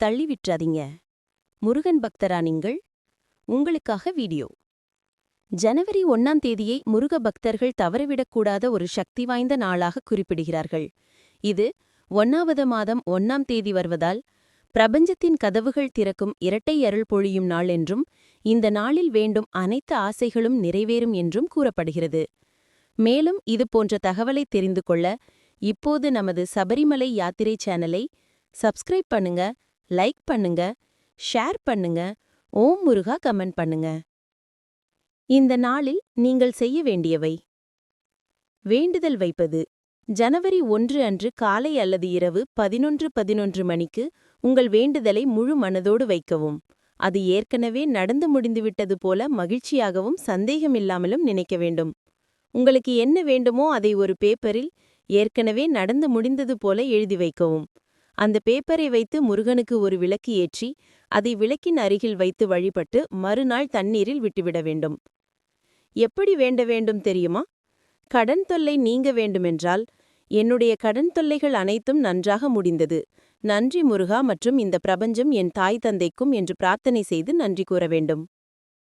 தள்ளி விட்றாதீங்க முருகன் பக்தரா நீங்கள்? உங்களுக்காக வீடியோ. ஜனவரி ஒன்னாம் தேதியை முருக பக்தர்கள் தவறவிடக்கூடாத ஒரு சக்தி வாய்ந்த நாளாக குறிப்பிடுகிறார்கள். இது ஒன்னாவது மாதம் ஒன்னாம் தேதி வருவதால் பிரபஞ்சத்தின் கதவுகள் திறக்கும் இரட்டை அருள் பொழியும் நாள் என்றும் இந்த நாளில் வேண்டும் அனைத்து ஆசைகளும் நிறைவேறும் என்றும் கூறப்படுகிறது. மேலும் இது போன்ற தகவலை தெரிந்து கொள்ள இப்போது நமது சபரிமலை யாத்திரை சேனலை சப்ஸ்கிரைப் பண்ணுங்க. லைக் பண்ணுங்க ஷேர் பண்ணுங்க ஓம் முருகா கமெண்ட் பண்ணுங்க. இந்த நாளில் நீங்கள் செய்ய வேண்டியவை. வேண்டுதல் வைப்பது. ஜனவரி ஒன்று அன்று காலை அல்லது இரவு பதினொன்று பதினொன்று மணிக்கு உங்கள் வேண்டுதலை முழு மனதோடு வைக்கவும். அது ஏற்கனவே நடந்து முடிந்துவிட்டது போல மகிழ்ச்சியாகவும் சந்தேகமில்லாமலும் நினைக்க வேண்டும். உங்களுக்கு என்ன வேண்டுமோ அதை ஒரு பேப்பரில் ஏற்கனவே நடந்து முடிந்தது போல எழுதி வைக்கவும். அந்த பேப்பரை வைத்து முருகனுக்கு ஒரு விளக்கு ஏற்றி அதை விளக்கின் அருகில் வைத்து வழிபட்டு மறுநாள் தண்ணீரில் விட்டுவிட வேண்டும். எப்படி வேண்ட வேண்டும் தெரியுமா? கடன் தொல்லை நீங்க வேண்டுமென்றால் என்னுடைய கடன் தொல்லைகள் அனைத்தும் நன்றாக முடிந்தது. நன்றி முருகா மற்றும் இந்த பிரபஞ்சம் என் தாய் தந்தைக்கும் என்று பிரார்த்தனை செய்து நன்றி கூற வேண்டும்.